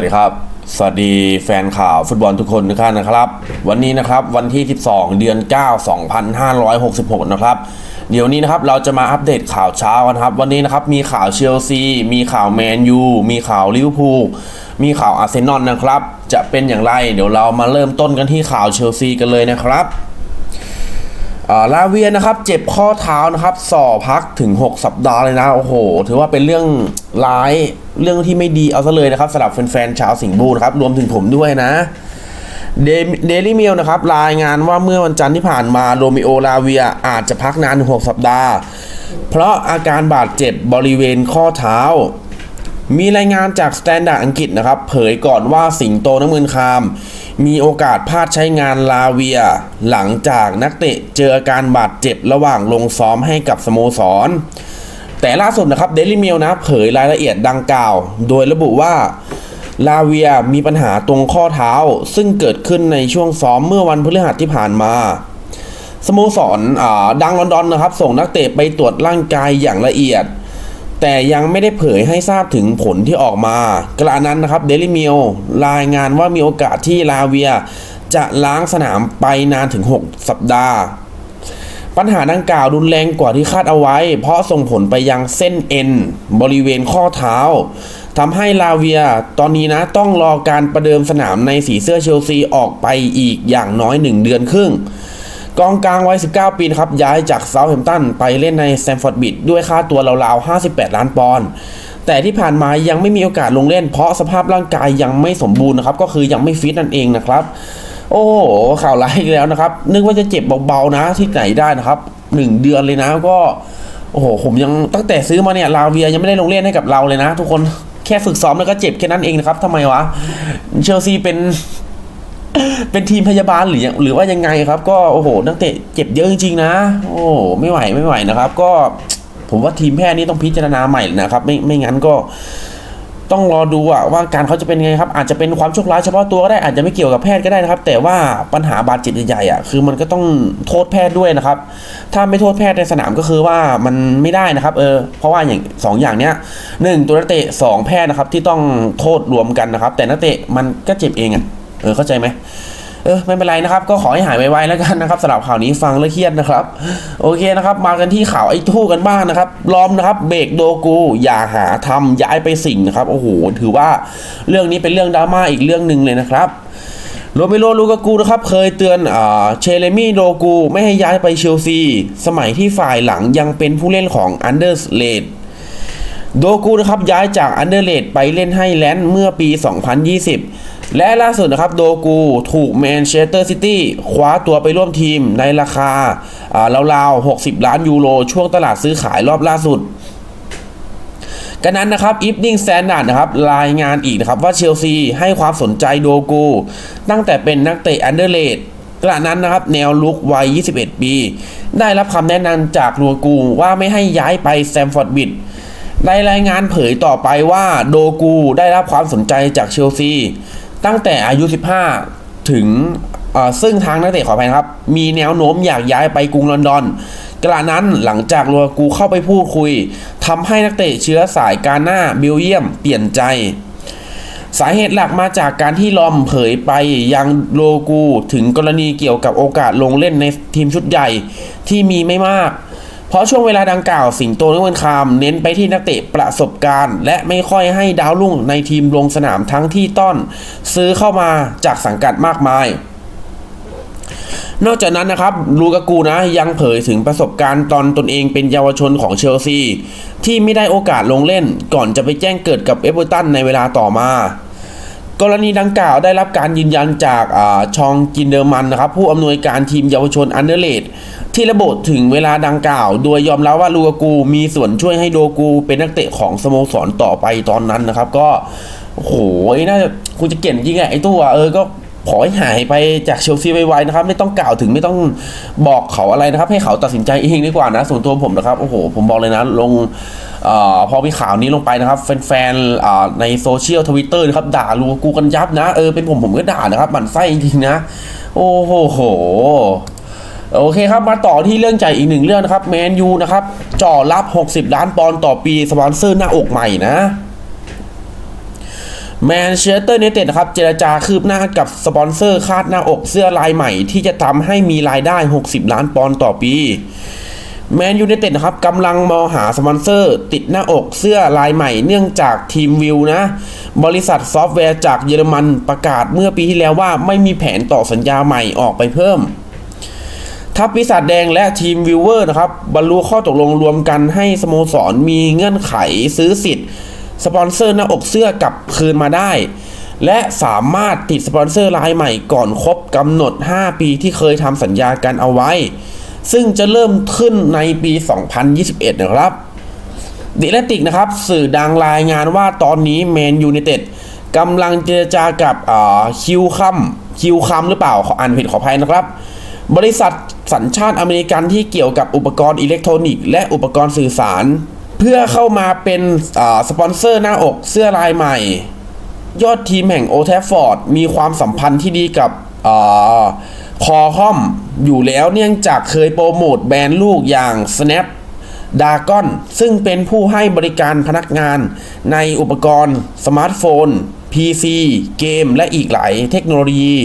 วัสดีครับ สวัสดีแฟนข่าวฟุตบอลทุกคนทุกท่านนะครับ วันนี้นะครับวันที่ 12 เดือน 9 2566 นะครับ เดี๋ยวนี้นะครับเราจะมาอัปเดตข่าวเช้ากันครับ วันนี้นะครับมีข่าวเชลซี มีข่าวแมนยู มีข่าวลิเวอร์พูล มีข่าวอาร์เซนอลนะครับ จะเป็นอย่างไร เดี๋ยวเรามาเริ่มต้นกันที่ข่าวเชลซีกันเลยนะครับ ลาเวียนะครับเจ็บข้อเท้านะครับส่อพักถึง 6 สัปดาห์เลยนะโอ้โห ถือว่าเป็นเรื่องร้ายเรื่องที่ไม่ดีเอาซะเลยนะครับสำหรับแฟนๆชาวสิงห์บูนะครับรวมถึงผมด้วยนะเดลี่เมลนะครับรายงานว่าเมื่อวันจันทร์ที่ผ่านมาโรมิโอลาเวียอาจจะพักนานถึง6สัปดาห์ เพราะอาการบาดเจ็บบริเวณข้อเท้า มีรายงานจากสแตนดาร์ดอังกฤษนะครับ เผยก่อนว่าสิงโตน้ำเงินคาม มีโอกาสพลาดใช้งานลาเวีย หลังจากนักเตะเจออาการบาดเจ็บระหว่างลงซ้อมให้กับสโมสร แต่ล่าสุดนะครับเดลิเมลนะเผยรายละเอียดดังกล่าว โดยระบุว่าลาเวียมีปัญหาตรงข้อเท้า ซึ่งเกิดขึ้นในช่วงซ้อมเมื่อวันพฤหัสที่ผ่านมาสโมสรอ่าดังลอนดอนนะครับ ส่งนักเตะไปตรวจร่างกายอย่างละเอียด แต่ยังไม่ได้เผยให้ทราบถึงผลที่ออกมา กระนั้นนะครับเดลิเมลรายงานว่ามีโอกาสที่ลาเวีย จะล้างสนามไปนานถึง 6 สัปดาห์ ปัญหาดังกล่าวรุนแรงกว่าที่คาดเอาไว้ เพราะส่งผลไปยังเส้นเอ็น บริเวณข้อเท้าทำให้ลาเวียตอนนี้นะต้องรอการประเดิมสนามในสีเสื้อเชลซีออกไปอีกอย่างน้อย 1 เดือนครึ่ง กองกลางวัย 19 ปีนะครับย้ายจากเซาท์แฮมป์ตันไปเล่นในแซมฟอร์ดบิดด้วยค่าตัวราวๆ 58 ล้านปอนด์แต่ที่ผ่านมายังไม่มีโอกาสลงเล่น เพราะสภาพร่างกายยังไม่สมบูรณ์นะครับ ก็คือยังไม่ฟิตนั่นเองนะครับ โอ้โหข่าวร้ายอีกแล้วนะครับ นึกว่าจะเจ็บเบาๆนะที่ไหนได้นะครับ 1 เดือนเลยนะก็โอ้โหผมยังตั้งแต่ซื้อมาเนี่ยลาเวียยังไม่ได้ลงเล่นให้กับเราเลยนะ ทุกคนแค่ฝึกซ้อมแล้วก็เจ็บแค่นั้นเองนะครับทำไมวะเชลซีเป็น เป็นทีมพยาบาลหรือยังหรือว่ายังไงครับ ก็โอ้โห นักเตะเจ็บเยอะจริงๆนะ โอ้ไม่ไหวไม่ไหวนะครับ ก็ผมว่าทีมแพทย์นี่ต้องพิจารณาใหม่นะครับ ไม่ไม่งั้นก็ต้องรอดูอะว่าการเขาจะเป็นไงครับ อาจจะเป็นความโชคร้ายเฉพาะตัวก็ได้อาจจะไม่เกี่ยวกับแพทย์ก็ได้นะครับ แต่ว่าปัญหาบาดเจ็บใหญ่ๆอะคือมันก็ต้องโทษแพทย์ด้วยนะครับ ถ้าไม่โทษแพทย์ในสนามก็คือว่ามันไม่ได้นะครับ เออเพราะว่าอย่างสองอย่างเนี้ยหนึ่งตัวนักเตะสองแพทย์นะครับที่ต้องโทษรวมกันนะครับ แต่นักเตะมันก็เจ็บเองอะ เออเข้าใจไหมเออไม่เป็นไรนะครับ ก็ขอให้หายไวๆแล้วกันนะครับสำหรับข่าวนี้ฟังแล้วเครียดนะครับ โอเคนะครับ มากันที่ข่าวไอ้ทู่กันบ้างนะครับล้อมนะครับ เบรกโดกู อย่าหาทำย้ายไปสิ่งนะครับโอ้โหถือว่าเรื่องนี้เป็นเรื่องดราม่าอีกเรื่องหนึ่งเลยนะครับโรเมโรลูกากูนะครับเคยเตือนอ่าเชเลมี่โดกู ไม่ให้ย้ายไปเชลซี สมัยที่ฝ่ายหลังยังเป็นผู้เล่นของอันเดอร์สเลดโดกูนะครับย้ายจากอันเดอร์เลดไปเล่นให้แลนด์เมื่อปี 2020 และล่าสุดนะครับโดกูถูกแมนเชสเตอร์ซิตี้คว้าตัวไปร่วมทีมในราคาราวๆ 60 ล้านยูโรช่วงตลาดซื้อขายรอบล่าสุดกันนั้นนะครับอีฟนิงแซนด์ดนะครับรายงานอีกนะครับว่าเชลซีให้ความสนใจโดกู ตั้งแต่เป็นนักเตะอันเดอร์เลดกระนั้นนะครับแนวลุกวัย 21 ปี ได้รับคำแนะนำจากโดกูว่าไม่ให้ย้ายไปแซมฟอร์ดบิดในรายงานเผยต่อไปว่าโดกูได้รับความสนใจจากเชลซี ตั้งแต่อายุ 15 ถึงซึ่งทางนักเตะขออภัยนครับ มีแนวโน้มอยากย้ายไปกรุงลอนดอน กระนั้นหลังจากโลกูเข้าไปพูดคุยทำให้นักเตะเชื้อสายกาหน้าเบลเยียมเปลี่ยนใจ สาเหตุหลักมาจากการที่ลอมเผยไปยังโลกูถึงกรณีเกี่ยวกับโอกาสลงเล่นในทีมชุดใหญ่ที่มีไม่มาก เพราะช่วงเวลาดังกล่าวสิงโตนวันคามเน้นไปที่นักเตะประสบการณ์ และไม่ค่อยให้ดาวรุ่งในทีมลงสนามทั้งที่ต้อน ซื้อเข้ามาจากสังกัดมากมายนอกจากนั้นนะครับลูกากูนะยังเผยถึงประสบการณ์ตอนตนเองเป็นเยาวชนของเชลซี ที่ไม่ได้โอกาสลงเล่นก่อนจะไปแจ้งเกิดกับเอเวอร์ตันในเวลาต่อมา กรณีดังกล่าวได้รับการยืนยันจากอชองกินเดอร์มันนะครับผู้อำนวยการทีมเยาวชนอันเดอร์เลดที่ระบุถึงเวลาดังกล่าว โดยยอมรับว่าลูกากูมีส่วนช่วยให้โดกูเป็นนักเตะของสโมสรต่อไปตอนนั้นนะครับ ก็โอ้โหน่าจะคุณจะเก่งจริงอะไอ้ตัวเออก็ขอให้หายไปจากเชลซีไวๆนะครับ ไม่ต้องกล่าวถึงไม่ต้องบอกเขาอะไรนะครับ ให้เขาตัดสินใจเองดีกว่านะ ส่วนตัวผมนะครับ โอ้โห ผมบอกเลยนะ ลง พอมีข่าวนี้ลงไปนะครับแฟนๆในโซเชียลทวิตเตอร์นะครับด่าลูกูกันยับนะ เออเป็นผมผมก็ด่านะครับหมันไส้จริงๆนะ โอ้โหโหโอเคครับ มาต่อที่เรื่องใจอีกหนึ่งเรื่องนะครับแมนยูนะครับจ่อรับ 60 ล้านปอนด์ต่อปีสปอนเซอร์หน้าอกใหม่นะแมนเชสเตอร์ n นเต็ดนะครับ เจรจาคืบหน้ากับสปอนเซอร์คาดหน้าอกเสื้อลายใหม่ ที่จะทำให้มีรายได้ 60 ล้านปอนด์ต่อปี แมนยู n นเต็ดนะครับกำลังมองหาสปอนเซอร์ ติดหน้าอกเสื้อลายใหม่เนื่องจากทีมวิวนะ บริษัทซอฟต์แวร์จากเยอรมันประกาศเมื่อปีที่แล้วว่าไม่มีแผนต่อสัญญาใหม่ออกไปเพิ่ม ทัพปีศาจแดงและทีมวิวเวอร์นะครับ บรรลุข้อตกลงรวมกันให้สโมสรมีเงื่อนไขซื้อสิทธิ์ สปอนเซอร์หน้าอกเสื้อกลับคืนมาได้ และสามารถติดสปอนเซอร์รายใหม่ก่อนครบกำหนด 5 ปีที่เคยทำสัญญากันเอาไว้ ซึ่งจะเริ่มขึ้นในปี 2021 นะครับดิเลติกนะครับ สื่อดังรายงานว่าตอนนี้แมนยูไนเต็ดกำลังเจรจากับคิวคัมคิวคัมหรือเปล่าขออ่านผิดขออภัยนะครับ บริษัทสัญชาติอเมริกันที่เกี่ยวกับอุปกรณ์อิเล็กทรอนิกส์และอุปกรณ์สื่อสาร เพื่อเข้ามาเป็นสปอนเซอร์หน้าอกเสื้อลายใหม่ ยอดทีมแห่งโอ f ทฟฟอร์ดมีความสัมพันธ์ที่ดีกับ คอห้อมอยู่แล้วเนื่องจากเคยโปรโมทแบรนด์ลูกอย่าง Snap d a g o n ซึ่งเป็นผู้ให้บริการพนักงานในอุปกรณ์ สมาร์ทโฟน PC เกม และอีกหลายเทคโนโลยี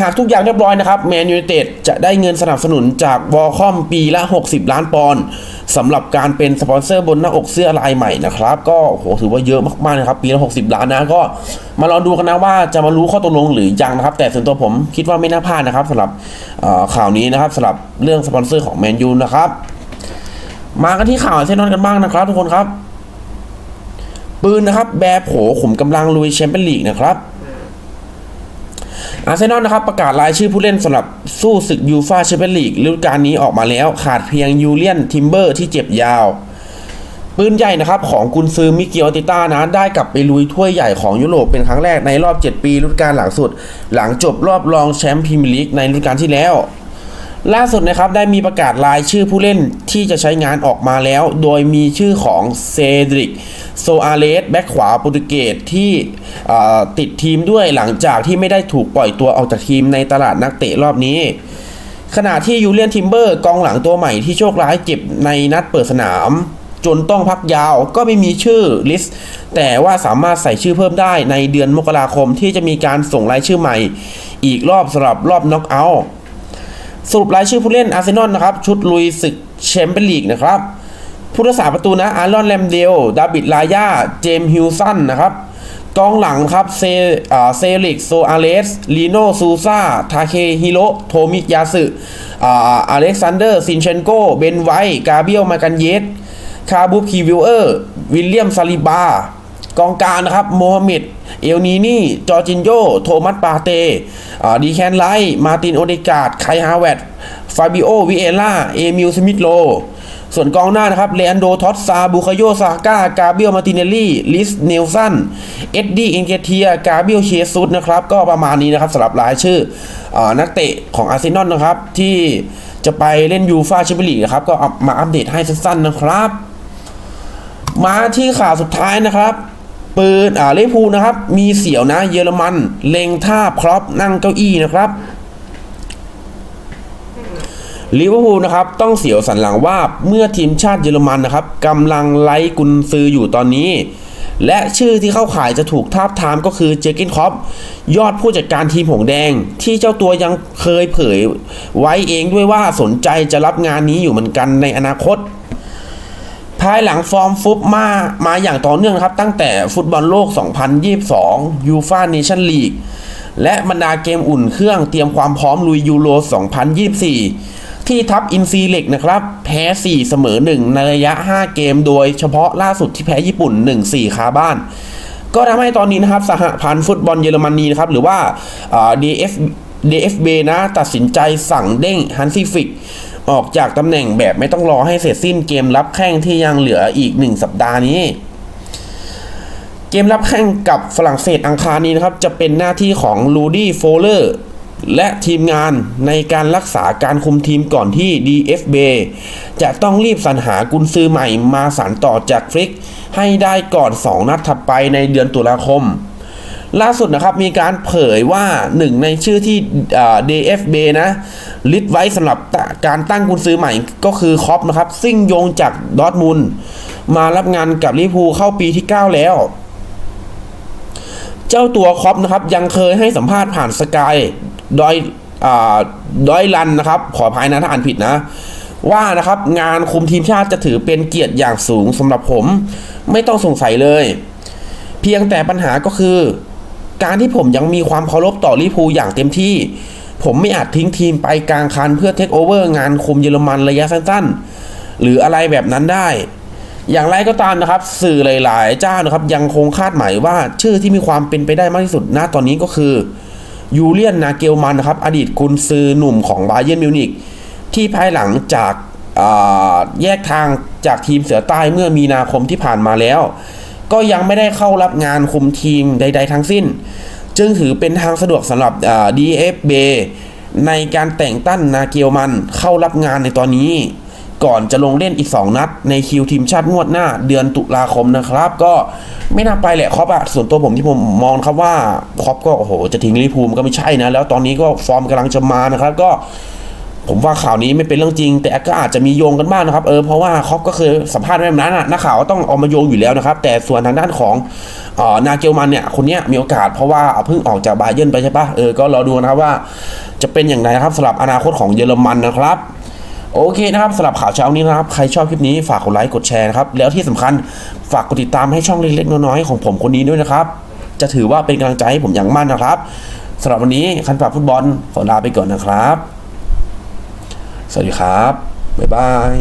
หากทุกอย่างเรียบร้อยนะครับแมนยู i นเต็ดจะได้เงินสนับสนุนจากวอลคอมปีละ 60 ล้านปอนด์สำหรับการเป็นสปอนเซอร์บนหน้าอกเสื้อลายใหม่นะครับ ก็โหถือว่าเยอะมากๆนะครับ ปีละ 60 ล้านนะก็ มาลองดูกันนะว่าจะมารู้ข้อตกลงหรือยังนะครับ แต่ส่วนตัวผมคิดว่าไม่น่าพลาดนะครับสำหรับข่าวนี้นะครับสำหรับเรื่องสปอนเซอร์ของแมนยูนะครับมากันที่ข่าวเซนนอนกันบ้างนะครับ ทุกคนครับ ปืนนะครับ แบร์โผขุมกำลังลุยแชมเปี้ยนลีกนะครับ อาร์เซนอลนะครับประกาศรายชื่อผู้เล่นสำหรับสู้ศึกยูฟาแชมเปี้ยนลีกฤดูกาลนี้ออกมาแล้วขาดเพียงยูเลียนทิมเบอร์ที่เจ็บยาว ปืนใหญ่นะครับของกุนซือมิเกลติต้านะได้กลับไปลุยถ้วยใหญ่ของยุโรปเป็นครั้งแรกในรอบ 7 ปีฤดูกาลหลังสุด หลังจบรอบรองแชมป์พรีเมียร์ลีกในฤดูกาลที่แล้ว ล่าสุดนะครับได้มีประกาศรายชื่อผู้เล่นที่จะใช้งานออกมาแล้ว โดยมีชื่อของเซดริกโซอาเลสแบ็กขวาโปรตุเกสที่ติดทีมด้วยหลังจากที่ไม่ได้ถูกปล่อยตัวออกจากทีมในตลาดนักเตะรอบนี้ ขณะที่ยูเลียนทิมเบอร์กองหลังตัวใหม่ที่โชคร้ายเจ็บในนัดเปิดสนาม จนต้องพักยาวก็ไม่มีชื่อลิสต์แต่ว่าสามารถใส่ชื่อเพิ่มได้ในเดือนมกราคมที่จะมีการส่งรายชื่อใหม่ อีกรอบสำหรับรอบน็อกเอาท์ สรุปรายชื่อผู้เล่นอาร์เซนอลนะครับ ชุดลุยศึกแชมเปี้ยนลีกนะครับ ผู้รักษาประตูนะอารอนแลมเดล ดาบิดลายา เจมฮิวสันนะครับ กองหลังครับเซเซลิกโซอาเลสลีโนซูซาทาเคฮิโรโทมิยาสึอเล็กซานเดอร์ ซินเชนโก เบนไวกาเบียลมากันเยสคาบูคีวิลเออร์ วิลเลียมซาลิบา กองกลางนะครับโมฮัมหม็ดเอลนีนี่ จอร์จินโยโทมัสปาเตดีแคนไลมาตินโอเดกาดไคฮาวเวตฟาบิโอวิเอล่าเอมิลสมิธโลส่วนกองหน้านะครับเลอันโดทอตซาบูคาโยซาก้ากาเบียลมาติเนลลี่ ลิสเนลสัน เอ็ดดี้อินเกเทีย กาเบียลเชซุสนะครับ ก็ประมาณนี้นะครับสำหรับรายชื่ออนักเตะของอาร์เซนอลนะครับ ที่จะไปเล่นยูฟาแชมเปี้ยนลีกนะครับ ก็มาอัปเดตให้สั้นๆนะครับ มาที่ข่าวสุดท้ายนะครับ ปืนอ่าเลพูนะครับมีเสี่ยวนะเยอรมัน เล็งท่าครอปนั่งเก้าอี้นะครับลิเวอร์พูลนะครับต้องเสียวสันหลังว่าเมื่อทีมชาติเยอรมันนะครับกำลังไล่กุนซืออยู่ตอนนี้ และชื่อที่เข้าขายจะถูกทาบทามก็คือเจกินคอปยอดผู้จัดการทีมหงแดง ที่เจ้าตัวยังเคยเผยไว้เองด้วยว่าสนใจจะรับงานนี้อยู่เหมือนกันในอนาคต ภายหลังฟอร์มฟุตมา มาอย่างต่อเนื่องครับ ตั้งแต่ฟุตบอลโลก 2022 ยูฟ่าเนชั่นลีก และบรรดาเกมอุ่นเครื่องเตรียมความพร้อมลุยยูโร 2024 ที่ทับอินซีเล็กนะครับ แพ้ 4 เสมอ 1 ในระยะ 5 เกม โดยเฉพาะล่าสุดที่แพ้ญี่ปุ่น 1-4 คาบ้าน ก็ทำให้ตอนนี้นะครับ สหพันธ์ฟุตบอลเยอรมนีนะครับ หรือว่า DF DFB นะ ตัดสินใจสั่งเด้งฮันซีฟิก ออกจากตำแหน่งแบบไม่ต้องรอให้เสร็จสิ้นเกมรับแข้งที่ยังเหลืออีก 1 สัปดาห์นี้ เกมรับแข้งกับฝรั่งเศสอังคารนี้นะครับ จะเป็นหน้าที่ของลูดี้โฟเลอร์และทีมงานในการรักษาการคุมทีมก่อนที่ DFB จะต้องรีบสรรหากุนซือใหม่มาสานต่อจากฟริก ให้ได้ก่อน 2 นัดถัดไปในเดือนตุลาคม ล่าสุดนะครับมีการเผยว่าหนึ่งในชื่อที่ DFB นะ ลิสไว้สำหรับการตั้งกุนซือใหม่ก็คือคอปนะครับ ซึ่งโยงจากดอทมุนมารับงานกับลิพูเข้าปีที่ 9 แล้ว เจ้าตัวครอปนะครับ ยังเคยให้สัมภาษณ์ผ่านสกายดอยดอยลันนะครับ ขออภัยนะถ้าอ่านผิดนะ ว่านะครับงานคุมทีมชาติจะถือเป็นเกียรติอย่างสูงสำหรับผม ไม่ต้องสงสัยเลย เพียงแต่ปัญหาก็คือ การที่ผมยังมีความเคารพต่อลิพูอย่างเต็มที่ ผมไม่อาจทิ้งทีมไปกลางคันเพื่อเทคโอเวอร์งานคุมเยอรมันระยะสั้นๆ หรืออะไรแบบนั้นได้ อย่างไรก็ตามนะครับ สื่อหลาย ๆ เจ้านะครับ ยังคงคาดหมายว่าชื่อที่มีความเป็นไปได้มากที่สุดณตอนนี้ก็คือยูเลียนนาเกลมันนะครับ อดีตกุนซือหนุ่มของบาเยิร์นมิวนิกที่ภายหลังจากแยกทางจากทีมเสือใต้เมื่อมีนาคมที่ผ่านมาแล้ว ก็ยังไม่ได้เข้ารับงานคุมทีมใด ๆ ทั้งสิ้น จึงถือเป็นทางสะดวกสำหรับ DFB ในการแต่งตั้นนาเกียวมันเข้ารับงานในตอนนี้ ก่อนจะลงเล่นอีก 2 นัด ในคิวทีมชาติงวดหน้าเดือนตุลาคมนะครับ ก็ไม่น่าไปแหละครอปอะส่วนตัวผมที่ผมมองครับว่าครอปก็โอ้โหจะทิ้งลิเวอร์พูมก็ไม่ใช่นะ แล้วตอนนี้ก็ฟอร์มกำลังจะมานะครับก็ ผมว่าข่าวนี้ไม่เป็นเรื่องจริง แต่ก็อาจจะมีโยงกันบ้างนะครับ เออเพราะว่าคอปก็เคยสัมภาษณ์ไว้แบบนั้นนะนักข่าวต้องเอามาโยงอยู่แล้วนะครับ แต่ส่วนทางด้านของออนาเกลมันเนี่ยคนนี้มีโอกาสเพราะว่าเพิ่งออกจากบาเยิร์นไปใช่ปะเออก็รอดูนะครับว่า จะเป็นอย่างไรนะครับสำหรับอนาคตของเยอรมันนะครับโอเคนะครับสำหรับข่าวเช้านี้นะครับ ใครชอบคลิปนี้ฝากกดไลค์กดแชร์นะครับ แล้วที่สำคัญฝากกดติดตามให้ช่องเล็กๆน้อยๆของผมคนนี้ด้วยนะครับ จะถือว่าเป็นกำลังใจให้ผมอย่างมากนะครับสำหรับวันนี้คันปรับฟุตบอลขอลาไปก่อนนะครับ สวัสดีครับ บ๊ายบาย